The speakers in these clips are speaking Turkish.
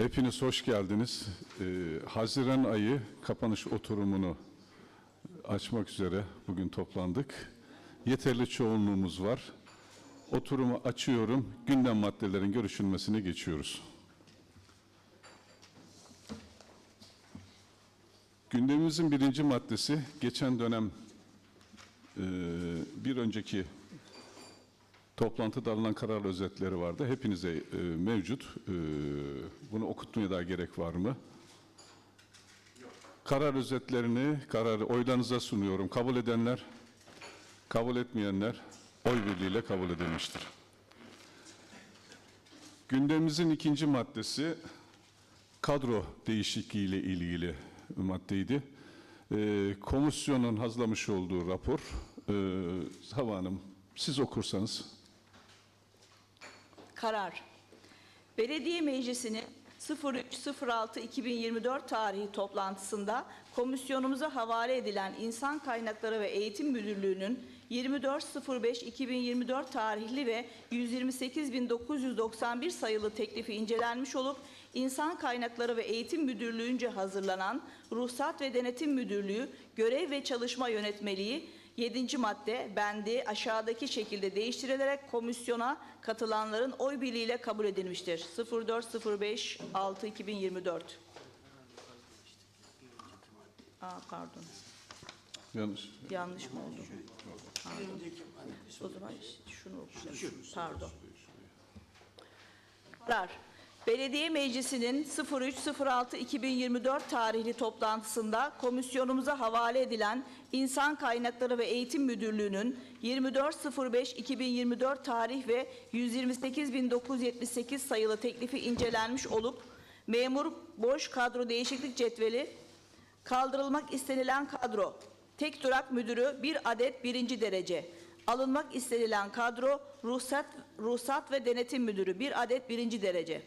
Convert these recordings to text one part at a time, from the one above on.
Hepiniz hoş geldiniz. Ee, Haziran ayı kapanış oturumunu açmak üzere bugün toplandık. Yeterli çoğunluğumuz var. Oturumu açıyorum. Gündem maddelerin görüşülmesine geçiyoruz. Gündemimizin birinci maddesi geçen dönem e, bir önceki toplantıda alınan karar özetleri vardı. Hepinize e, mevcut. E, bunu okutmaya daha gerek var mı? Karar özetlerini, kararı oylarınıza sunuyorum. Kabul edenler, kabul etmeyenler oy birliğiyle kabul edilmiştir. Gündemimizin ikinci maddesi kadro değişikliği ile ilgili maddeydi. E, komisyonun hazırlamış olduğu rapor. E, Hava Hanım siz okursanız. Karar. Belediye Meclisi'nin 03.06.2024 tarihi toplantısında komisyonumuza havale edilen İnsan Kaynakları ve Eğitim Müdürlüğü'nün 24.05.2024 tarihli ve 128.991 sayılı teklifi incelenmiş olup İnsan Kaynakları ve Eğitim Müdürlüğü'nce hazırlanan Ruhsat ve Denetim Müdürlüğü Görev ve Çalışma Yönetmeliği 7. madde bendi aşağıdaki şekilde değiştirilerek komisyona katılanların oy birliğiyle kabul edilmiştir. 0405 6 2024. Aa, pardon. Yanlış. Yanlış mı oldu? Pardon. O zaman şunu okuyacağım. Pardon. Karar. Belediye Meclisi'nin 03.06.2024 tarihli toplantısında komisyonumuza havale edilen İnsan Kaynakları ve Eğitim Müdürlüğü'nün 24.05.2024 tarih ve 128.978 sayılı teklifi incelenmiş olup memur boş kadro değişiklik cetveli kaldırılmak istenilen kadro tek durak müdürü bir adet birinci derece alınmak istenilen kadro ruhsat ruhsat ve denetim müdürü bir adet birinci derece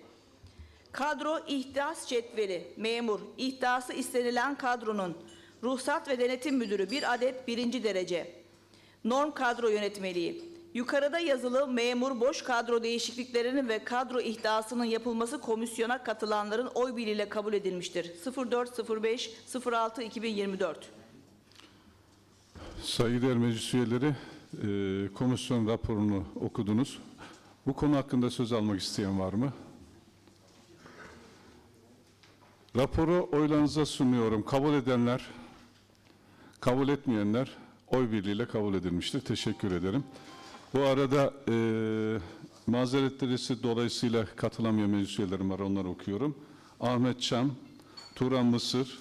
Kadro ihdas cetveli, memur, ihdası istenilen kadronun ruhsat ve denetim müdürü bir adet birinci derece. Norm kadro yönetmeliği. Yukarıda yazılı memur boş kadro değişikliklerinin ve kadro ihdasının yapılması komisyona katılanların oy birliğiyle kabul edilmiştir. 0405 06 2024. Saygıdeğer meclis üyeleri, e, komisyon raporunu okudunuz. Bu konu hakkında söz almak isteyen var mı? Raporu oylarınıza sunuyorum. Kabul edenler, kabul etmeyenler oy birliğiyle kabul edilmiştir. Teşekkür ederim. Bu arada e, mazeretlerisi dolayısıyla katılamayan meclis üyelerim var. Onları okuyorum. Ahmet Çam, Turan Mısır,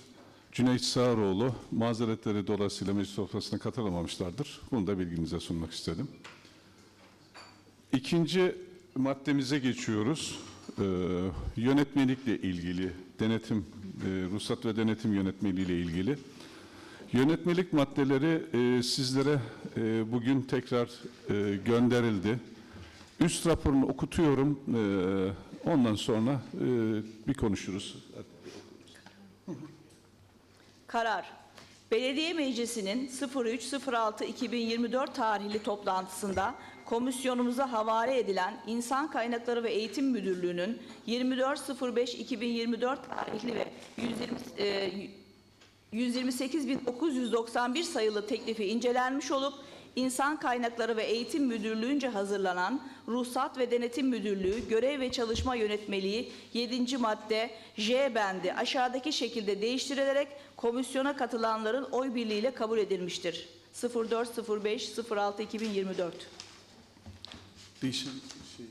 Cüneyt Sağaroğlu mazeretleri dolayısıyla meclis toplantısına katılamamışlardır. Bunu da bilginize sunmak istedim. İkinci maddemize geçiyoruz. Ee, yönetmelikle ilgili, denetim, e, ruhsat ve denetim yönetmeliği ile ilgili. Yönetmelik maddeleri e, sizlere e, bugün tekrar e, gönderildi. Üst raporunu okutuyorum. E, ondan sonra e, bir konuşuruz. Karar. Belediye Meclisi'nin 03.06.2024 tarihli toplantısında komisyonumuza havale edilen İnsan Kaynakları ve Eğitim Müdürlüğü'nün 24.05.2024 tarihli ve 120, e, 128.991 sayılı teklifi incelenmiş olup İnsan Kaynakları ve Eğitim Müdürlüğü'nce hazırlanan Ruhsat ve Denetim Müdürlüğü Görev ve Çalışma Yönetmeliği 7. madde J bendi aşağıdaki şekilde değiştirilerek komisyona katılanların oy birliğiyle kabul edilmiştir. 0405 06 2024. Değişen şey,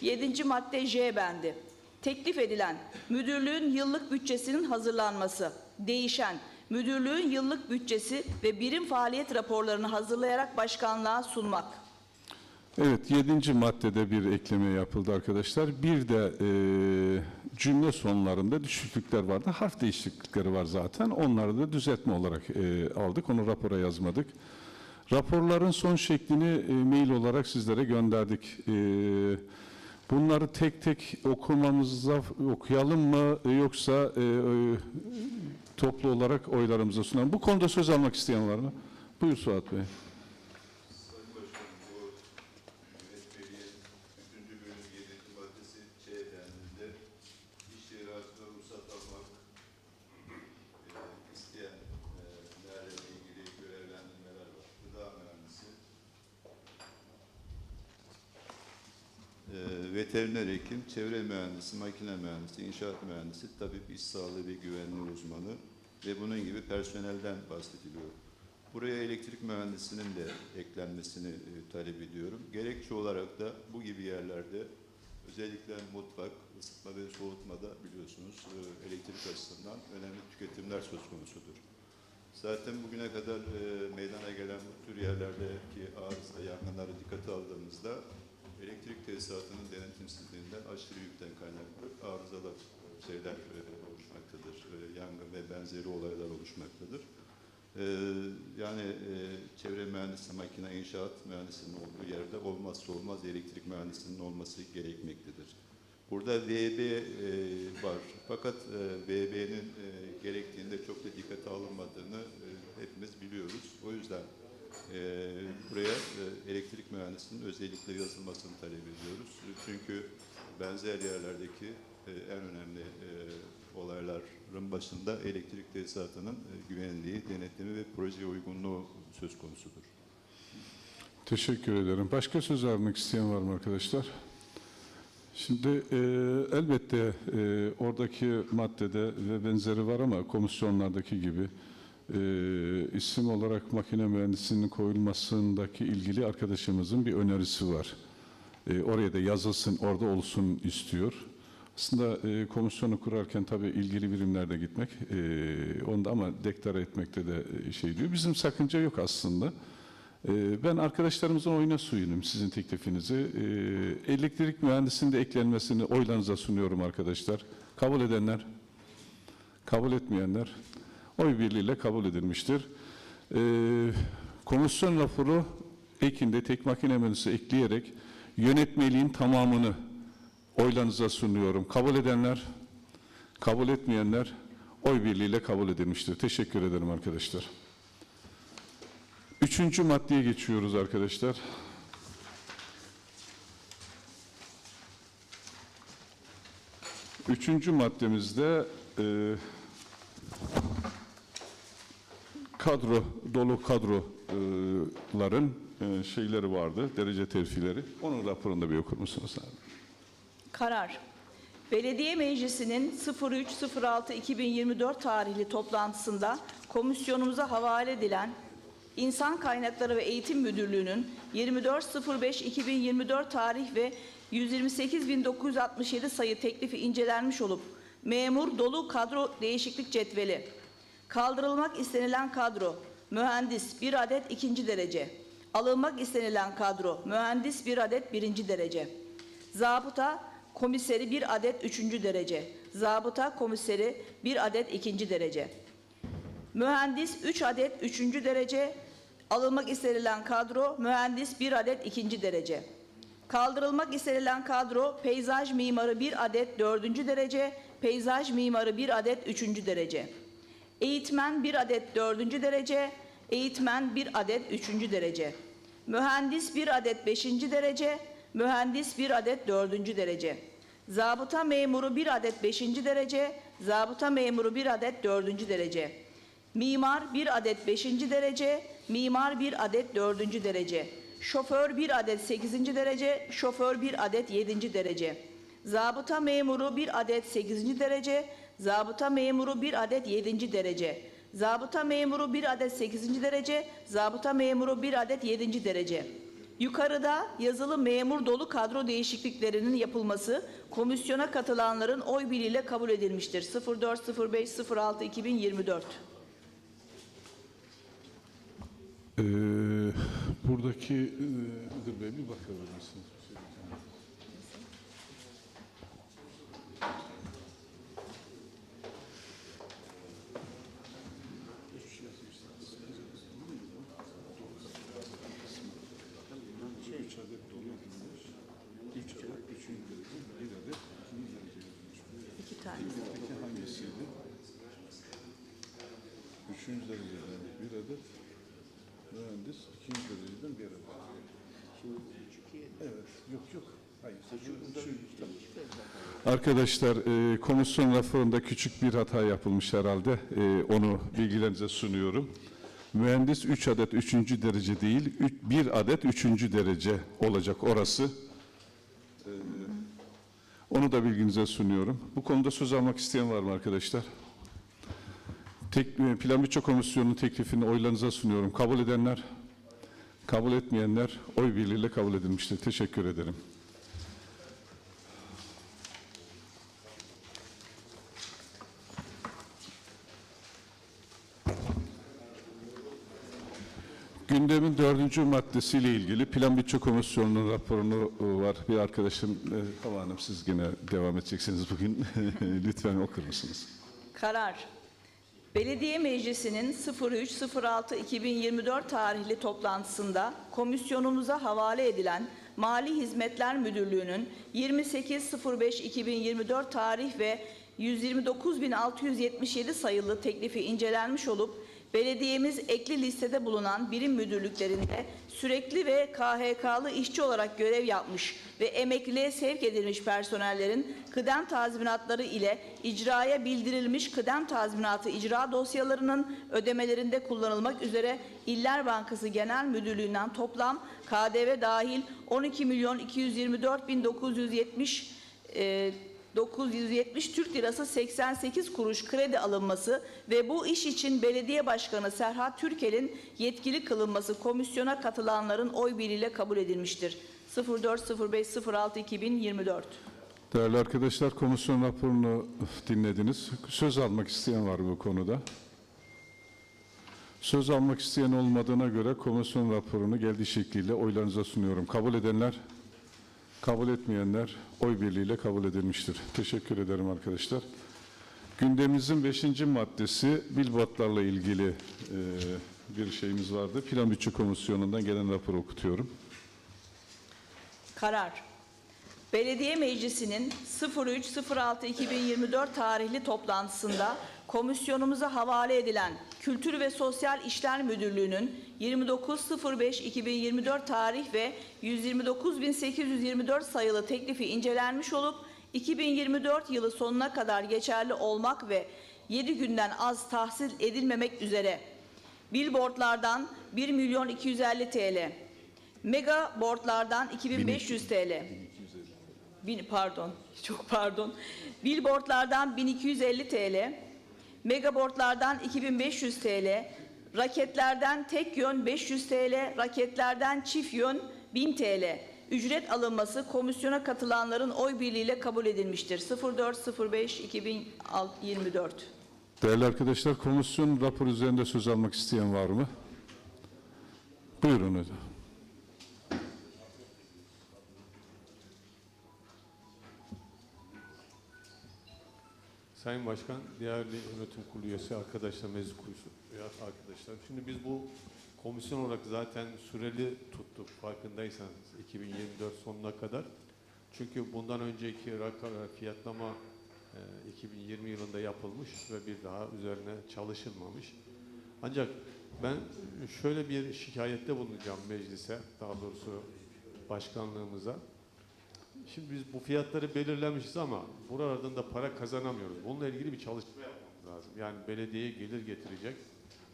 7. madde J bendi. Teklif edilen müdürlüğün yıllık bütçesinin hazırlanması, değişen müdürlüğün yıllık bütçesi ve birim faaliyet raporlarını hazırlayarak başkanlığa sunmak. Evet, yedinci maddede bir ekleme yapıldı arkadaşlar. Bir de e, cümle sonlarında düşüklükler vardı. Harf değişiklikleri var zaten. Onları da düzeltme olarak e, aldık. Onu rapora yazmadık. Raporların son şeklini e, mail olarak sizlere gönderdik. E, bunları tek tek okumamızda okuyalım mı yoksa e, e, toplu olarak oylarımıza sunalım. Bu konuda söz almak isteyen var mı? Buyur Suat Bey. Sayın Başkanım bu yönetmeliğin 3. bölüm 7. maddesi C bendinde İşleri veteriner hekim, çevre mühendisi, makine mühendisi, inşaat mühendisi, tabip, iş sağlığı ve güvenliği uzmanı ve bunun gibi personelden bahsediliyor. Buraya elektrik mühendisinin de eklenmesini e, talep ediyorum. Gerekçe olarak da bu gibi yerlerde özellikle mutfak, ısıtma ve soğutmada biliyorsunuz e, elektrik açısından önemli tüketimler söz konusudur. Zaten bugüne kadar e, meydana gelen bu tür yerlerdeki arıza, yangınları dikkate aldığımızda elektrik tesisatının denetimsizliğinden aşırı yükten kaynaklı arızalar şeyler e, oluşmaktadır. E, yangın ve benzeri olaylar oluşmaktadır. E, yani e, çevre mühendisi, makine, inşaat mühendisinin olduğu yerde olmazsa olmaz elektrik mühendisinin olması gerekmektedir. Burada VB e, var. Fakat e, VB'nin e, gerektiğinde çok da dikkate alınmadığını e, hepimiz biliyoruz. O yüzden e, buraya e, elektrik mühendisinin özellikle yazılmasını talep ediyoruz. Çünkü benzer yerlerdeki e, en önemli e, olayların başında elektrik tesisatının e, güvenliği, denetimi ve projeye uygunluğu söz konusudur. Teşekkür ederim. Başka söz almak isteyen var mı arkadaşlar? Şimdi e, elbette e, oradaki maddede ve benzeri var ama komisyonlardaki gibi e, isim olarak makine mühendisinin koyulmasındaki ilgili arkadaşımızın bir önerisi var. E, oraya da yazılsın, orada olsun istiyor. Aslında e, komisyonu kurarken tabii ilgili birimlerde gitmek, e, onu da ama deklare etmekte de e, şey diyor. Bizim sakınca yok aslında. Ee, Ben arkadaşlarımızın oyuna suyunum sizin teklifinizi. Ee, Elektrik mühendisinin eklenmesini oylarınıza sunuyorum arkadaşlar. Kabul edenler, kabul etmeyenler oy birliğiyle kabul edilmiştir. Ee, Komisyon raporu ekinde tek makine mühendisi ekleyerek yönetmeliğin tamamını oylarınıza sunuyorum. Kabul edenler, kabul etmeyenler oy birliğiyle kabul edilmiştir. Teşekkür ederim arkadaşlar. Üçüncü maddeye geçiyoruz arkadaşlar. Üçüncü maddemizde e, kadro, dolu kadroların e, şeyleri vardı, derece terfileri. Onun raporunda bir okur musunuz abi? Karar. Belediye Meclisi'nin 03.06.2024 tarihli toplantısında komisyonumuza havale edilen İnsan Kaynakları ve Eğitim Müdürlüğü'nün 24.05.2024 tarih ve 128.967 sayı teklifi incelenmiş olup memur dolu kadro değişiklik cetveli kaldırılmak istenilen kadro mühendis bir adet ikinci derece alınmak istenilen kadro mühendis bir adet birinci derece zabıta komiseri bir adet üçüncü derece zabıta komiseri bir adet ikinci derece Mühendis 3 adet 3. derece, alınmak istenilen kadro mühendis 1 adet 2. derece. Kaldırılmak istenilen kadro peyzaj mimarı 1 adet 4. derece, peyzaj mimarı 1 adet 3. derece. Eğitmen 1 adet 4. derece, eğitmen 1 adet 3. derece. Mühendis 1 adet 5. derece, mühendis 1 adet 4. derece. Zabıta memuru 1 adet 5. derece, zabıta memuru 1 adet 4. derece. Mimar 1 adet 5. derece, mimar 1 adet 4. derece. Şoför 1 adet 8. derece, şoför 1 adet 7. derece. Zabıta memuru 1 adet 8. derece, zabıta memuru 1 adet 7. derece. Zabıta memuru 1 adet 8. derece, zabıta memuru 1 adet 7. derece. Yukarıda yazılı memur dolu kadro değişikliklerinin yapılması komisyona katılanların oy birliğiyle kabul edilmiştir. 04.05.06.2024 Ee, buradaki e, Müdür Bey bir bakabilir misiniz? İki tane. Peki hangisiydi? Üçüncü dereceden bir adet mühendis, ikinci dereceden bir adet. Evet, yok yok. Hayır. Şu- şu- tamam. Arkadaşlar, e, komisyon raporunda küçük bir hata yapılmış herhalde. E, onu bilgilerinize sunuyorum. Mühendis 3 adet 3. derece değil, 1 adet 3. derece olacak orası. E, Onu da bilginize sunuyorum. Bu konuda söz almak isteyen var mı arkadaşlar? Tek, e, Plan Bütçe Komisyonu'nun teklifini oylarınıza sunuyorum. Kabul edenler, kabul etmeyenler oy birliğiyle kabul edilmiştir. Teşekkür ederim. Gündemin dördüncü maddesiyle ilgili Plan Bütçe Komisyonu'nun raporunu e, var. Bir arkadaşım, e, Hava Hanım siz yine devam edeceksiniz bugün. Lütfen okur musunuz? Karar. Belediye Meclisi'nin 03.06.2024 tarihli toplantısında komisyonumuza havale edilen Mali Hizmetler Müdürlüğü'nün 28.05.2024 tarih ve 129.677 sayılı teklifi incelenmiş olup belediyemiz ekli listede bulunan birim müdürlüklerinde sürekli ve KHK'lı işçi olarak görev yapmış ve emekliliğe sevk edilmiş personellerin kıdem tazminatları ile icraya bildirilmiş kıdem tazminatı icra dosyalarının ödemelerinde kullanılmak üzere İller Bankası Genel Müdürlüğü'nden toplam KDV dahil 12 milyon 224 bin 970 e, 970 Türk Lirası 88 kuruş kredi alınması ve bu iş için Belediye Başkanı Serhat Türkel'in yetkili kılınması komisyona katılanların oy birliğiyle kabul edilmiştir. 04.05.06.2024 Değerli arkadaşlar, komisyon raporunu dinlediniz. Söz almak isteyen var bu konuda? Söz almak isteyen olmadığına göre komisyon raporunu geldiği şekliyle oylarınıza sunuyorum. Kabul edenler, kabul etmeyenler oy birliğiyle kabul edilmiştir. Teşekkür ederim arkadaşlar. Gündemimizin beşinci maddesi billboardlarla ilgili e, bir şeyimiz vardı. Plan Bütçe Komisyonu'ndan gelen raporu okutuyorum. Karar. Belediye Meclisi'nin 03.06.2024 tarihli toplantısında komisyonumuza havale edilen Kültür ve Sosyal İşler Müdürlüğü'nün 29.05.2024 tarih ve 129.824 sayılı teklifi incelenmiş olup 2024 yılı sonuna kadar geçerli olmak ve 7 günden az tahsil edilmemek üzere billboardlardan 1 milyon 250 TL, Mega boardlardan 2500 TL. Bin, pardon, çok pardon. Billboardlardan 1250 TL, megaboardlardan 2500 TL, raketlerden tek yön 500 TL, raketlerden çift yön 1000 TL. Ücret alınması komisyona katılanların oy birliğiyle kabul edilmiştir. 04.05.2024 Değerli arkadaşlar, komisyon raporu üzerinde söz almak isteyen var mı? Buyurun hocam. Sayın Başkan, değerli yönetim kurulu üyesi arkadaşlar, meclis kurulu üyesi arkadaşlar. Şimdi biz bu komisyon olarak zaten süreli tuttuk farkındaysanız 2024 sonuna kadar. Çünkü bundan önceki rakam fiyatlama e, 2020 yılında yapılmış ve bir daha üzerine çalışılmamış. Ancak ben şöyle bir şikayette bulunacağım meclise, daha doğrusu başkanlığımıza. Şimdi biz bu fiyatları belirlemişiz ama buralardan da para kazanamıyoruz. Bununla ilgili bir çalışma yapmamız lazım. Yani belediyeye gelir getirecek.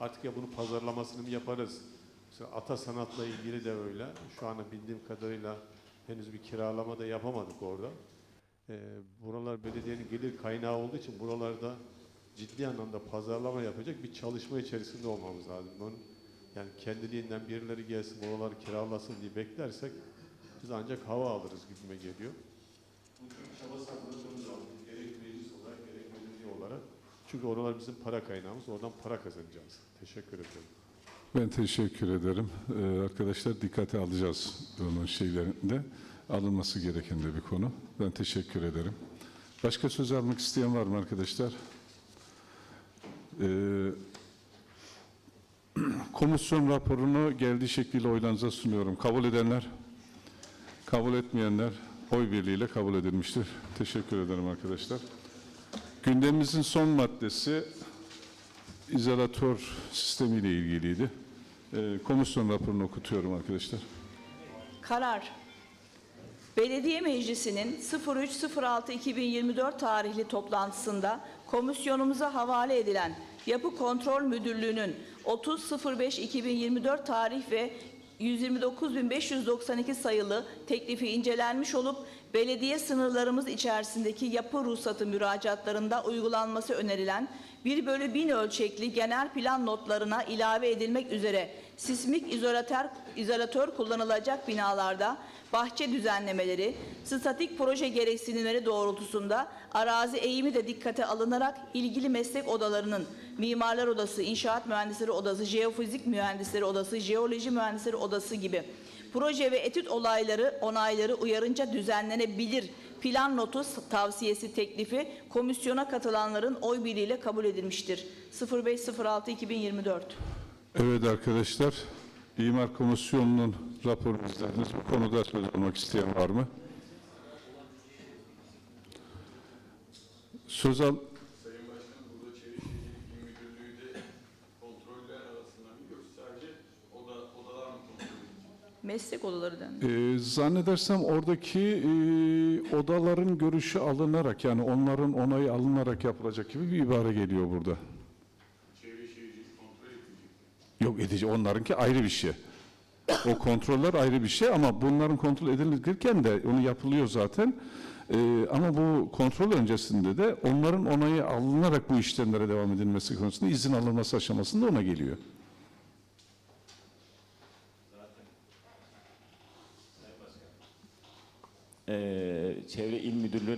Artık ya bunu pazarlamasını mı yaparız? Mesela ata sanatla ilgili de öyle. Şu anda bildiğim kadarıyla henüz bir kiralama da yapamadık orada. Ee, buralar belediyenin gelir kaynağı olduğu için buralarda ciddi anlamda pazarlama yapacak bir çalışma içerisinde olmamız lazım. Bunun, yani kendiliğinden birileri gelsin, buraları kiralasın diye beklersek biz ancak hava alırız gibime geliyor. Bu tür çaba sarfladığımız zaman gerek meclis olarak gerek belediye olarak. Çünkü oralar bizim para kaynağımız. Oradan para kazanacağız. Teşekkür ederim. Ben teşekkür ederim. Ee, arkadaşlar dikkate alacağız bunun şeylerinde. Alınması gereken de bir konu. Ben teşekkür ederim. Başka söz almak isteyen var mı arkadaşlar? Ee, komisyon raporunu geldiği şekliyle oylarınıza sunuyorum. Kabul edenler, kabul etmeyenler oy birliğiyle kabul edilmiştir. Teşekkür ederim arkadaşlar. Gündemimizin son maddesi izolatör sistemiyle ilgiliydi. Ee, komisyon raporunu okutuyorum arkadaşlar. Karar. Belediye Meclisi'nin 03.06.2024 tarihli toplantısında komisyonumuza havale edilen Yapı Kontrol Müdürlüğü'nün 30.05.2024 tarih ve 129.592 sayılı teklifi incelenmiş olup belediye sınırlarımız içerisindeki yapı ruhsatı müracaatlarında uygulanması önerilen 1 bölü 1000 ölçekli genel plan notlarına ilave edilmek üzere sismik izolatör, izolatör kullanılacak binalarda bahçe düzenlemeleri, statik proje gereksinimleri doğrultusunda arazi eğimi de dikkate alınarak ilgili meslek odalarının Mimarlar Odası, İnşaat Mühendisleri Odası, Jeofizik Mühendisleri Odası, Jeoloji Mühendisleri Odası gibi proje ve etüt olayları, onayları uyarınca düzenlenebilir plan notu tavsiyesi teklifi komisyona katılanların oy birliğiyle kabul edilmiştir. 0506-2024 Evet arkadaşlar, İmar Komisyonu'nun raporunu izlediniz. Bu konuda söz almak isteyen var mı? Söz al... Sayın Başkanım burada Çevre Şehircilik İl Müdürlüğü de kontroller arasında mı yoksa sadece oda, odalar mı kontrol edecek? Meslek odaları dendi. Ee, zannedersem oradaki e, odaların görüşü alınarak yani onların onayı alınarak yapılacak gibi bir ibare geliyor burada. Çevre Şehircilik kontrol edecek. Yok edici onlarınki ayrı bir şey. O kontroller ayrı bir şey ama bunların kontrol edilirken de onu yapılıyor zaten. Ee, ama bu kontrol öncesinde de onların onayı alınarak bu işlemlere devam edilmesi konusunda izin alınması aşamasında ona geliyor. Eee, Çevre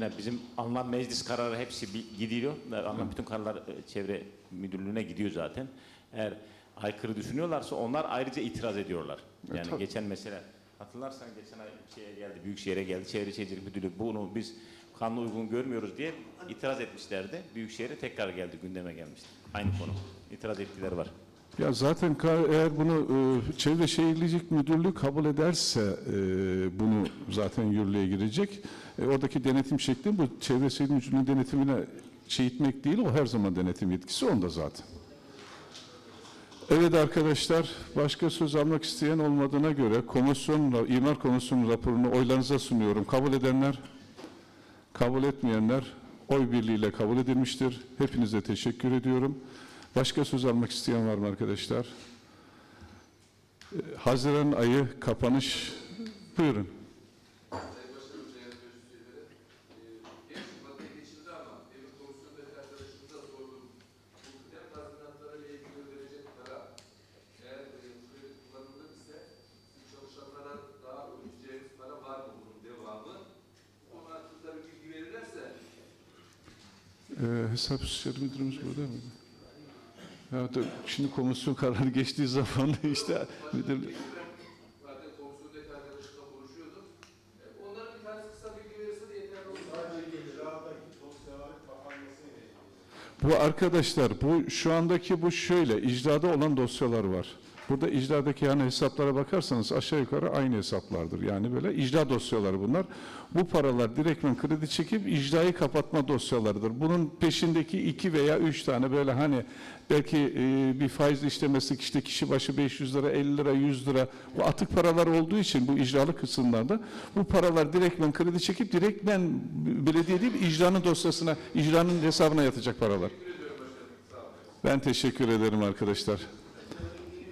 Müdürlüğü'ne bizim alınan meclis kararı hepsi bir gidiyor. Alınan bütün kararlar e, Çevre Müdürlüğü'ne gidiyor zaten. Eğer aykırı düşünüyorlarsa onlar ayrıca itiraz ediyorlar. E, Yani tabii. geçen mesela hatırlarsan geçen ay şeye geldi, Büyükşehir'e geldi. Çevre Şehircilik Müdürlüğü bunu biz kanuna uygun görmüyoruz diye itiraz etmişlerdi. Büyükşehir'e tekrar geldi, gündeme gelmişti. Aynı konu. İtiraz etkileri var. Ya zaten eğer bunu e, Çevre Şehircilik Müdürlüğü kabul ederse e, bunu zaten yürürlüğe girecek. E, oradaki denetim şekli bu Çevre Müdürlüğü denetimine şey itmek değil, o her zaman denetim yetkisi onda zaten. Evet arkadaşlar, başka söz almak isteyen olmadığına göre komisyon, imar komisyonu raporunu oylarınıza sunuyorum. Kabul edenler, kabul etmeyenler oy birliğiyle kabul edilmiştir. Hepinize teşekkür ediyorum. Başka söz almak isteyen var mı arkadaşlar? Ee, Haziran ayı kapanış. Buyurun. Sayın Başkanım, Sayın Meclis Üyeleri, e, genç madde geçildi ama Emin Komisyonu'ndaki arkadaşımıza sordum. Bu kıdem tazminatları ile ilgili verecek para eğer e, kredi kullanılır ise sizin çalışanlara daha ödeyeceğiniz para var mı bunun devamı? Ona hakkında bir bilgi verirlerse Ee, hesap işleri müdürümüz burada mıydı? Ya da şimdi komisyon kararı geçtiği zaman işte müdür... Bu arkadaşlar bu şu andaki bu şöyle icrada olan dosyalar var. Burada icradaki yani hesaplara bakarsanız aşağı yukarı aynı hesaplardır. Yani böyle icra dosyaları bunlar. Bu paralar direktmen kredi çekip icrayı kapatma dosyalarıdır. Bunun peşindeki iki veya üç tane böyle hani belki e, bir faizli işlemesi işte kişi başı 500 lira, 50 lira, 100 lira bu atık paralar olduğu için bu icralı kısımlarda bu paralar direktmen kredi çekip direktmen belediye değil icranın dosyasına, icranın hesabına yatacak paralar. Ben teşekkür ederim arkadaşlar.